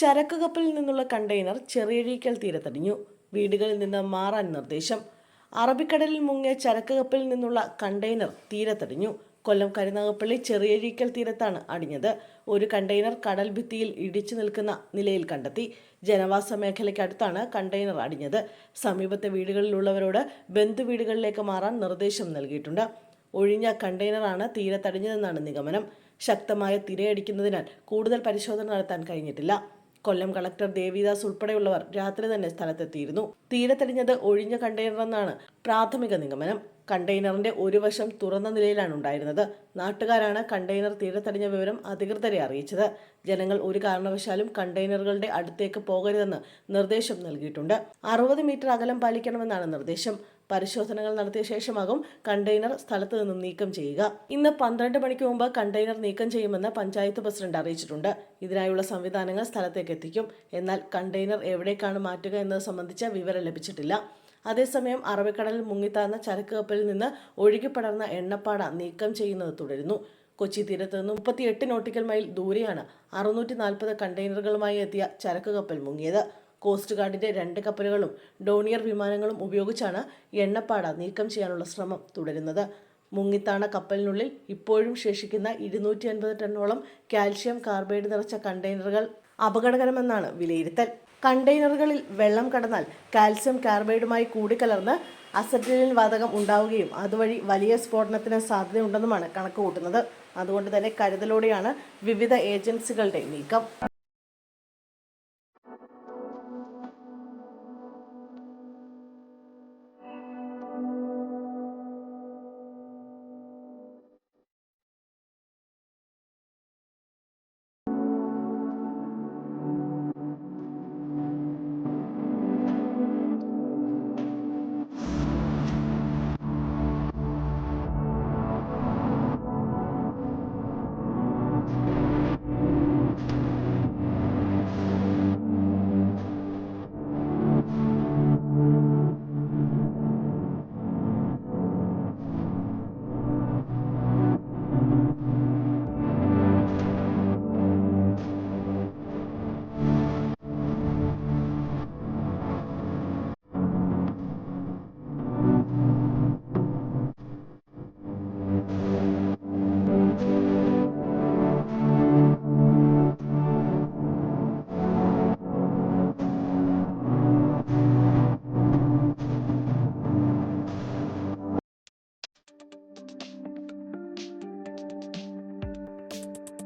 ചരക്ക് കപ്പലിൽ നിന്നുള്ള കണ്ടെയ്നർ ചെറിയഴീക്കൽ തീരത്തടിഞ്ഞു. വീടുകളിൽ നിന്ന് മാറാൻ നിർദ്ദേശം. അറബിക്കടലിൽ മുങ്ങിയ ചരക്ക് കപ്പലിൽ നിന്നുള്ള കണ്ടെയ്നർ തീരത്തടിഞ്ഞു. കൊല്ലം കരുനാഗപ്പള്ളി ചെറിയഴീക്കൽ തീരത്താണ് അടിഞ്ഞത്. ഒരു കണ്ടെയ്നർ കടൽ ഭിത്തിയിൽ ഇടിച്ചു നിൽക്കുന്ന നിലയിൽ കണ്ടെത്തി. ജനവാസ മേഖലയ്ക്കടുത്താണ് കണ്ടെയ്നർ അടിഞ്ഞത്. സമീപത്തെ വീടുകളിലുള്ളവരോട് ബന്ധു വീടുകളിലേക്ക് മാറാൻ നിർദ്ദേശം നൽകിയിട്ടുണ്ട്. ഒഴിഞ്ഞ കണ്ടെയ്നറാണ് തീരത്തടിഞ്ഞതെന്നാണ് നിഗമനം. ശക്തമായ തിരയടിക്കുന്നതിനാൽ കൂടുതൽ പരിശോധന നടത്താൻ കഴിഞ്ഞിട്ടില്ല. കൊല്ലം കളക്ടർ ദേവിദാസ് ഉൾപ്പെടെയുള്ളവർ രാത്രി തന്നെ സ്ഥലത്തെത്തിയിരുന്നു. തീരത്തടിഞ്ഞത് ഒഴിഞ്ഞ കണ്ടെയ്നറെന്നാണ് പ്രാഥമിക നിഗമനം. കണ്ടെയ്നറിന്റെ ഒരു വശം തുറന്ന നിലയിലാണ് ഉണ്ടായിരുന്നത്. നാട്ടുകാരാണ് കണ്ടെയ്നർ തീരത്തടിഞ്ഞ വിവരം അധികൃതരെ അറിയിച്ചത്. ജനങ്ങൾ ഒരു കാരണവശാലും കണ്ടെയ്നറുകളുടെ അടുത്തേക്ക് പോകരുതെന്ന് നിർദ്ദേശം നൽകിയിട്ടുണ്ട്. അറുപത് മീറ്റർ അകലം പാലിക്കണമെന്നാണ് നിർദ്ദേശം. പരിശോധനകൾ നടത്തിയ ശേഷമാകും കണ്ടെയ്നർ സ്ഥലത്ത് നിന്നും നീക്കം ചെയ്യുക. ഇന്ന് പന്ത്രണ്ട് മണിക്ക് മുമ്പ് കണ്ടെയ്നർ നീക്കം ചെയ്യുമെന്ന് പഞ്ചായത്ത് പ്രസിഡന്റ് അറിയിച്ചിട്ടുണ്ട്. ഇതിനായുള്ള സംവിധാനങ്ങൾ സ്ഥലത്തേക്ക് എത്തിക്കും. എന്നാൽ കണ്ടെയ്നർ എവിടേക്കാണ് മാറ്റുക എന്നത് സംബന്ധിച്ച വിവരം ലഭിച്ചിട്ടില്ല. അതേസമയം അറബിക്കടലിൽ മുങ്ങിത്താഴ്ന്ന ചരക്ക് കപ്പലിൽ നിന്ന് ഒഴുകിപ്പടർന്ന എണ്ണപ്പാട നീക്കം ചെയ്യുന്നത് തുടരുന്നു. കൊച്ചി തീരത്ത് നിന്ന് മുപ്പത്തിയെട്ട് നോട്ടിക്കൽ മൈൽ ദൂരെയാണ് അറുന്നൂറ്റി നാൽപ്പത് കണ്ടെയ്നറുകളുമായി എത്തിയ ചരക്ക് കപ്പൽ മുങ്ങിയത്. കോസ്റ്റ് ഗാർഡിന്റെ രണ്ട് കപ്പലുകളും ഡോണിയർ വിമാനങ്ങളും ഉപയോഗിച്ചാണ് എണ്ണപ്പാട നീക്കം ചെയ്യാനുള്ള ശ്രമം തുടരുന്നത്. മുങ്ങിത്താണ കപ്പലിനുള്ളിൽ ഇപ്പോഴും ശേഷിക്കുന്ന ഇരുന്നൂറ്റി അൻപത് ടണ്ണോളം കാൽഷ്യം കാർബൈഡ് നിറച്ച കണ്ടെയ്നറുകൾ അപകടകരമെന്നാണ് വിലയിരുത്തൽ. കണ്ടെയ്നറുകളിൽ വെള്ളം കടന്നാൽ കാൽസ്യം കാർബൈഡുമായി കൂടിക്കലർന്ന് അസറ്റിലിൻ വാതകം ഉണ്ടാവുകയും അതുവഴി വലിയ സ്ഫോടനത്തിന് സാധ്യതയുണ്ടെന്നുമാണ് കണക്ക് കൂട്ടുന്നത് അതുകൊണ്ട് തന്നെ കരുതലോടെയാണ് വിവിധ ഏജൻസികളുടെ നീക്കം.